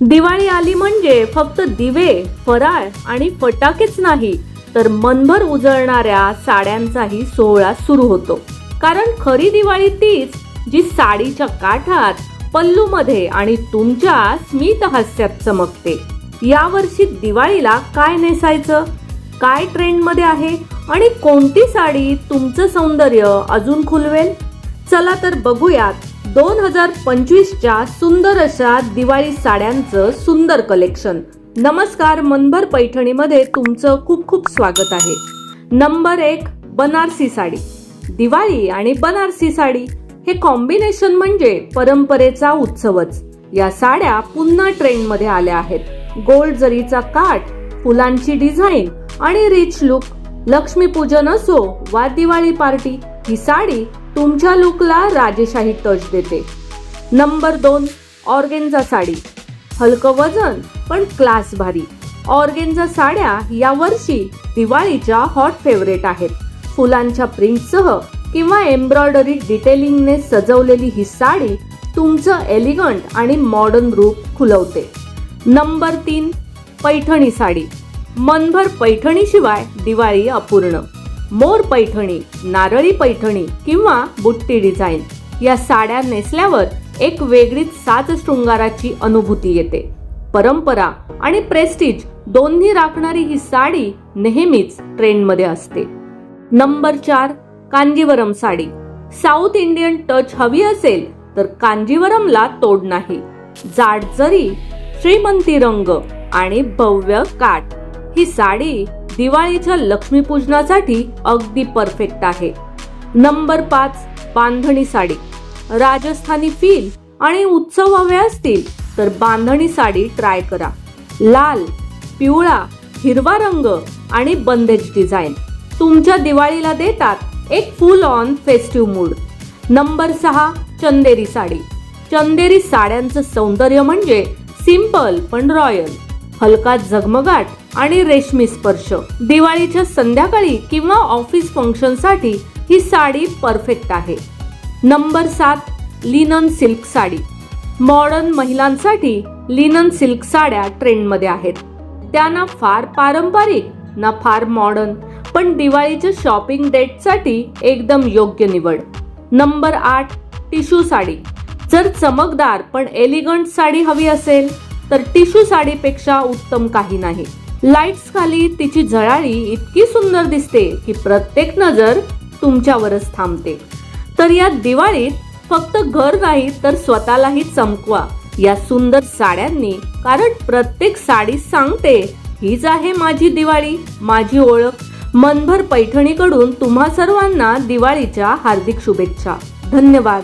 दिवाळी आली म्हणजे फक्त दिवे फराळ आणि फटाकेच नाही तर मनभर उजळणाऱ्या साड्यांचाही सोहळा सुरू होतो. कारण खरी दिवाळी तीच जी साडीच्या काठात पल्लूमध्ये आणि तुमच्या स्मित हास्यात चमकते. यावर्षी दिवाळीला काय नेसायचं? काय ट्रेंडमध्ये आहे? आणि कोणती साडी तुमचं सौंदर्य अजून खुलवेल? चला तर बघूयात दोन हजार पंचवीसच्या सुंदर अशा दिवाळी साड्यांचं सुंदर कलेक्शन नमस्कार मनभर पैठणीमध्ये तुमचं खूप खूप स्वागत आहे. नंबर एक बनारसी साडी. दिवाळी आणि बनारसी साडी हे कॉम्बिनेशन म्हणजे परंपरेचा उत्सवच. या साड्या पुन्हा ट्रेंडमध्ये आल्या आहेत. गोल्ड जरीचा काठ फुलांची डिझाईन आणि रिच लुक लक्ष्मीपूजन असो वा दिवाळी पार्टी ही साडी तुमच्या लुकला राजेशाही टच देते. नंबर दोन ऑर्गेन्झा साडी. हलकं वजन पण क्लास भारी. ऑर्गेन्झा साड्या या वर्षी दिवाळीच्या हॉट फेवरेट आहेत. फुलांच्या प्रिंटसह किंवा एम्ब्रॉयडरी डिटेलिंगने सजवलेली ही साडी तुमचं एलिगंट आणि मॉडर्न रूप खुलवते. नंबर तीन पैठणी साडी. मनभर पैठणीशिवाय दिवाळी अपूर्ण. मोर पैठणी नारळी पैठणी किंवा बुट्टी डिझाईन. या साड्या नेसल्यावर एक वेगळीच साज शृंगाराची अनुभूती येते. परंपरा आणि प्रेस्टिज दोन्ही राखणारी ही साडी नेहमीच ट्रेंडमध्ये असते. नंबर चार Kanjeevaram sari. South Indian touch हवी असेल तर कांजीवरमला तोड नाही. जाड जरी श्रीमंती रंग आणि भव्य काठ ही साडी दिवाळीच्या लक्ष्मीपूजनासाठी अगदी परफेक्ट आहे. नंबर पाच बांधणी साडी. राजस्थानी फील आणि उत्सव हवे असतील तर बांधणी साडी ट्राय करा. लाल पिवळा हिरवा रंग आणि बंदेज डिझाईन तुमच्या दिवाळीला देतात एक full on festive mood number सहा चंदेरी साडी. चंदेरी साड्यांचं सौंदर्य म्हणजे सिंपल पण रॉयल हलका झगमगाट आणि रेशमी स्पर्श. दिवाळीच्या संध्याकाळी किंवा ऑफिस फंक्शनसाठी ही साडी परफेक्ट आहे. नंबर सात लिनन सिल्क साडी. मॉडर्न महिलांसाठी लिनन सिल्क साड्या ट्रेंडमध्ये आहेत. त्या ना फार पारंपरिक ना फार मॉडर्न पण दिवाळीच्या शॉपिंग डेटसाठी एकदम योग्य निवड. नंबर आठ टिशू साडी. जर चमकदार पण एलिगंट साडी हवी असेल तर टिशू साडीपेक्षा उत्तम काही नाही. लाईट्स खाली तिची झळाळी इतकी सुंदर दिसते की प्रत्येक नजर तुमच्यावरच थांबते. तर या दिवाळीत फक्त घर नाही तर स्वतःलाही चमकवा. या सुंदर साड्यांनी कारण प्रत्येक साडी सांगते हीच आहे माझी दिवाळी माझी ओळख. मनभर पैठणीकडून तुम्हा सर्वांना दिवाळीच्या हार्दिक शुभेच्छा. धन्यवाद.